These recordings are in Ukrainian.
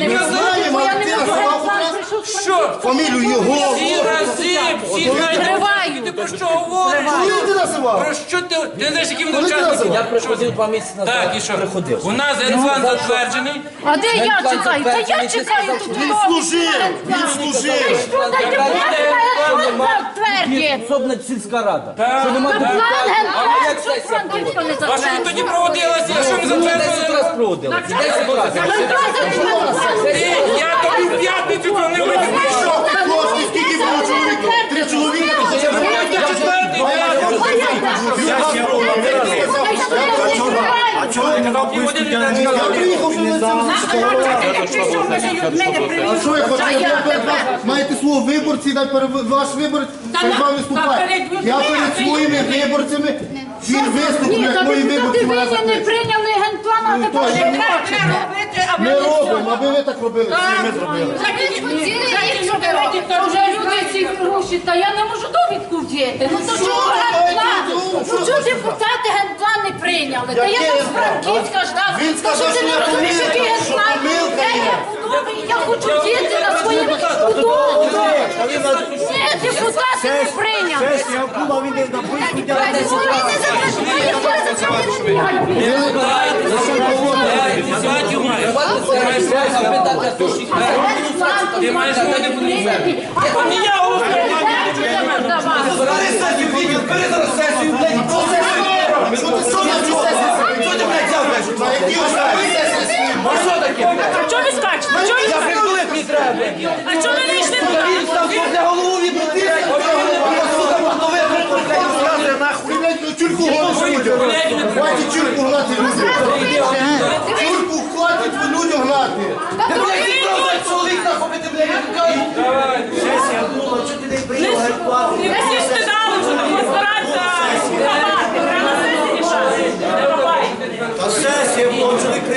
не знаємо, але ти називав Що? Фамілію його. Всі разів, всі про що говориш? Коли ти називав? Про що ти, ти знаєш, яким Коли ти навчальником? називав? Я приходив два місяці назад. Так, і що? Приходив. У нас генплан затверджений. А де я Генплан чекаю? Та я ти чекаю сказав, тут. що Він служив, він служив. Що дайте план затвердіть? Особна сільська рада. Так, Що нема Та депутатів. план А генплан, як що сесія Франківська не А що він тоді затвердила? проводилося, якщо ми Десять разів затвердили? проводили. Десять разів. Ти, я тобі в п'ятницю дзвонив, і ти прийшов. Кошти, скільки було чоловіків? Три чоловіка. то це було. Я четвертий, А чого ти казав, Я приїхав вже на цьому А що я хочу? Я перед Маєте слово виборці, ваш виборець, хай з вами виступає. Я перед своїми виборцями, він виступив, Ні, як та мої виборці мене ви не запитують. прийняли генплан, а тепер не хочете. Ми робимо, аби ви так робили, всі ми зробили. Та вже люди ці гроші, та я не можу довідку вдіти. Ну то що генплан? Ну чого депутати генплан не прийняли? Та я так з генплан? Франківська ждав. Він Та сказав, що ти що не я розумієш, помилка, який що генплан? помилка Я є. я хочу діти на своєму худобу. Ні, депутати не прийняли. Вони не Батю маєш. Запитати, хто ж їх Ти маєш бути будемо. А не я голосую. На які сесії? А чого ви скачете? А чого ви скачете? А чого ви не йшли туди? Ви, блядь, ну, тюльку гониш людям. Хватить тюльку гнати людям. Тюльку хватить ви людям гнати. Не всі стидали, що там розбиратися. Давати, треба на сесії рішати. Давай.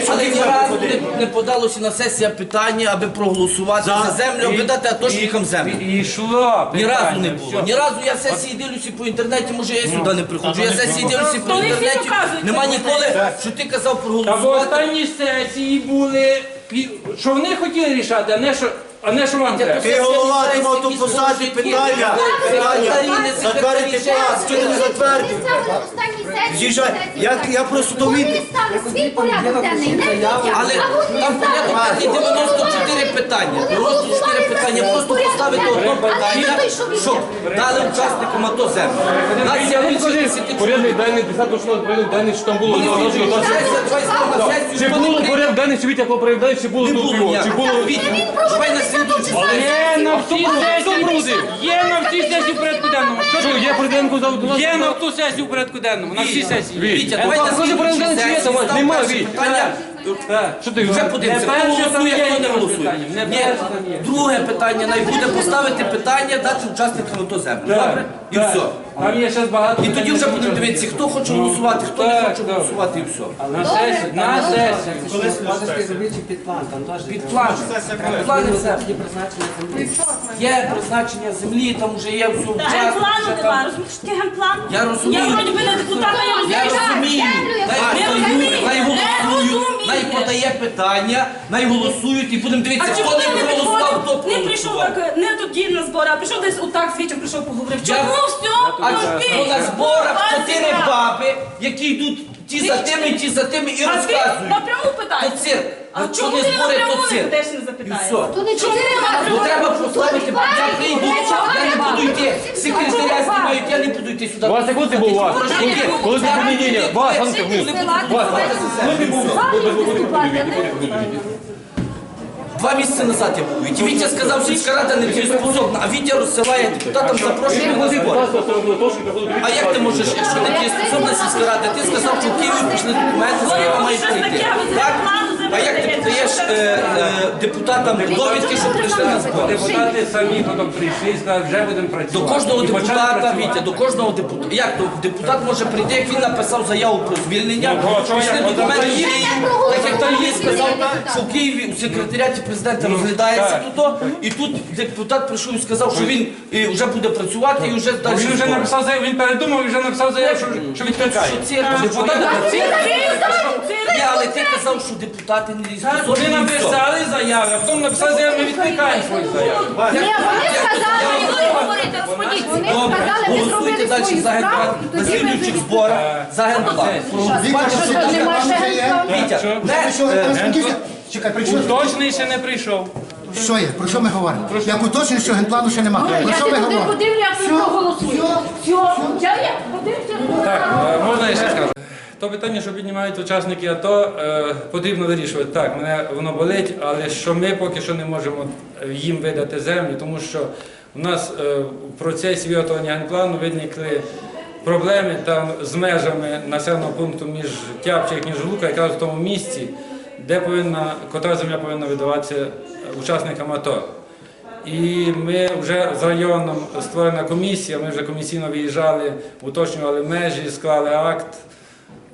Але ні разу не, не подалося на сесія питання, аби проголосувати за, землю, аби дати атошникам землю. І йшло. Ні разу не було. Ні разу я сесії дивлюся по інтернеті, може я і сюди не приходжу. Я сесії дивлюся по всі інтернеті. доказують, Нема ніколи, що ти казав Та бо проголосувати. останні сесії були, пі- що вони хотіли рішати, а не що, а не що вам треба? Ти голова думав тут посаді питання, питання, затвердити план, чого не затвердив? З'їжджай, я, я просто довідник. Свій порядок денний, не людям. Але там порядок 94 питання. 94 питання, просто поставити одно питання, щоб дали учасникам АТО землю. Нас я не кажу, порядок денний, 10 що там було, 20 20 відповідальності від якого відповідальності було Не було. Чи було Давай на свідомість. Є на всій сесії. Є на всій сесії в порядку денному. Що є президентку за у? Є на ту сесію в порядку денному, на всі сесії. Віть. Вітя, давай на Покажи Немає, Віть. Так. Що ти Вже подивимося, Не перше там голосує, є хто не голосує. питання, не Ні, перше там є. друге питання, най буде поставити питання, дати учасникам АТО землю. Добре? І Так. все. Там є ще багато. І тоді вже будемо дивитися, хто хоче голосувати, хто не хоче голосувати і все. На сесію, на сесію. Під план. Під план. Під план і все. Є призначення землі, там вже є все Та генплану нема, розумієш, таке генплан? Я розумію. Я вроді би не депутат, Я я розумію. Подають, розумієте, питання, най голосують і будемо дивитися, хто не проголосував, хто? Не прийшов проголосував. так, не тоді на збори, а прийшов десь отак з Вітем прийшов поговорив. Я- Чому все? А Тобі? що на зборах чотири баби, які йдуть ті за тими, ті за тими і А ти розказують. напряму питаєш? Цирк. А От чому ти не збори, напряму то не цирк. підеш не І запитаєш? все. То не чотири Ну треба прославити, я прийду, я не буду йти, секретаря знімають, я не буду йти сюди. Вас як коли ти був у вас? Коли ти був? Ні. Вас, а ну-ка, вниз. Вас, коли ти був? Два місяці назад я був. І Вітя сказав, що скарати рада не дієспособна, а Вітя розсилає депутатам запрошення на збори. А як ти можеш, якщо не дієспособна сільська рада, ти сказав, що в Києві пішли документи, з Києва мають прийти. Так? Подаєш е, е, депутатам довідки, що прийшли на збори? Депутати самі потім прийшли і сказали, вже будемо працювати. До кожного І почали депутата, працювати. Вітя, до кожного депутата. Як то депутат може прийти, як він написав заяву про звільнення, Ну, то, пішли як? документи Ну, так як там є сказав, що в Києві у секретаріаті президента розглядається тут, і тут депутат прийшов і сказав, що він е, вже буде працювати і вже далі. Він вже збори. написав заяву, він передумав і вже написав заяву, що, що відкликає. Депутат Ти цирк? цирк, Ні, але ти казав, що депутати не Так, Вони написали заяви, а потім написали заяви, ми відкликаємо свої заяви. Ні, вони сказали, Я- ви говорите, розходіть. Вони сказали, ви голосуйте зробили далі свою за справу, генплан і на тоді ми слідуючих вже зборах за генплан. Віктор, що нема там ще вже є? генплану. Вітя, е? Чекай, при чому? Уточний ще не прийшов. Що є? Про що ми говоримо? Як уточнюю, що генплану ще немає. Про Я що ми тебе туди говоримо? подивлю, як ви проголосуєте. Все, я я подивлюся. Так, е, можна я ще скажу. Питання, що піднімають учасники АТО, е, потрібно вирішувати. Так, мене воно болить, але що ми поки що не можемо е, їм видати землю, тому що у нас е, в процесі виготовлення генплану виникли проблеми там з межами населеного пункту між Тяпча і Кніжлука, якраз в тому місці, де повинна, котра земля повинна видаватися учасникам АТО. І ми вже з районом створена комісія, ми вже комісійно виїжджали, уточнювали межі, склали акт.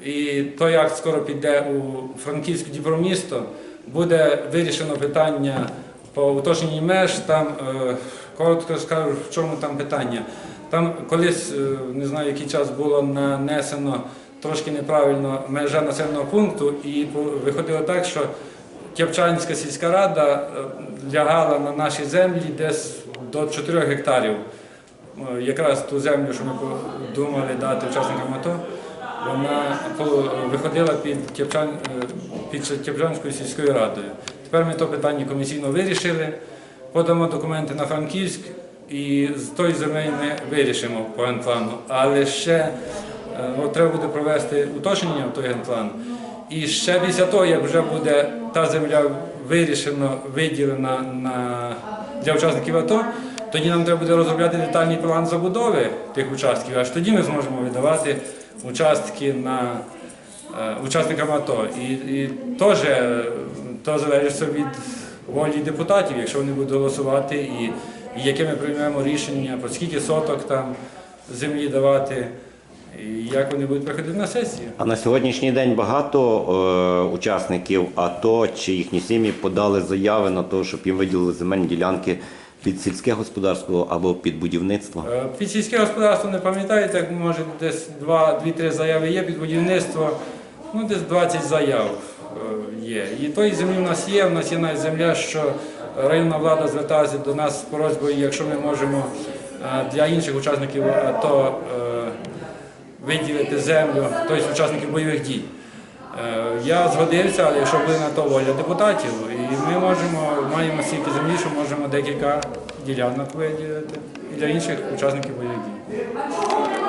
І той акт скоро піде у Франківське Дніпромісто. Буде вирішено питання по уточненні меж. Там е, коротко скажу, в чому там питання. Там колись, е, не знаю, який час було нанесено трошки неправильно межа населеного пункту, і виходило так, що Тяпчанська сільська рада е, лягала на наші землі десь до 4 гектарів. Якраз ту землю, що ми думали дати учасникам АТО, вона виходила під, Тяпчан, е, під Тяпчанською сільською радою. Тепер ми то питання комісійно вирішили, подамо документи на Франківськ і з тої землі ми вирішимо по генплану. Але ще е, от треба буде провести уточнення в той генплан. І ще після того, як вже буде та земля вирішена, виділена на, для учасників АТО, тоді нам треба буде розробляти детальний план забудови тих участків, аж тоді ми зможемо видавати участки на е, учасникам АТО. І, і теж е, то залежить від волі депутатів, якщо вони будуть голосувати, і, і яке ми приймемо рішення, про скільки соток там землі давати, і як вони будуть приходити на сесію. А на сьогоднішній день багато е, учасників АТО чи їхні сім'ї подали заяви на те, щоб їм виділили земельні ділянки під сільське господарство або під будівництво. Е, Під сільське господарство не пам'ятаєте, як може десь 2-3 заяви є під будівництво, ну десь 20 заяв е, є. І тої землі в нас є, в нас є навіть земля, що районна влада зверталася до нас з просьбою, якщо ми можемо е, для інших учасників АТО виділити землю, тобто учасників бойових дій. Я згодився, але якщо буде на то воля депутатів, і ми можемо, маємо стільки землі, що можемо декілька ділянок виділити і для інших учасників бойових дій.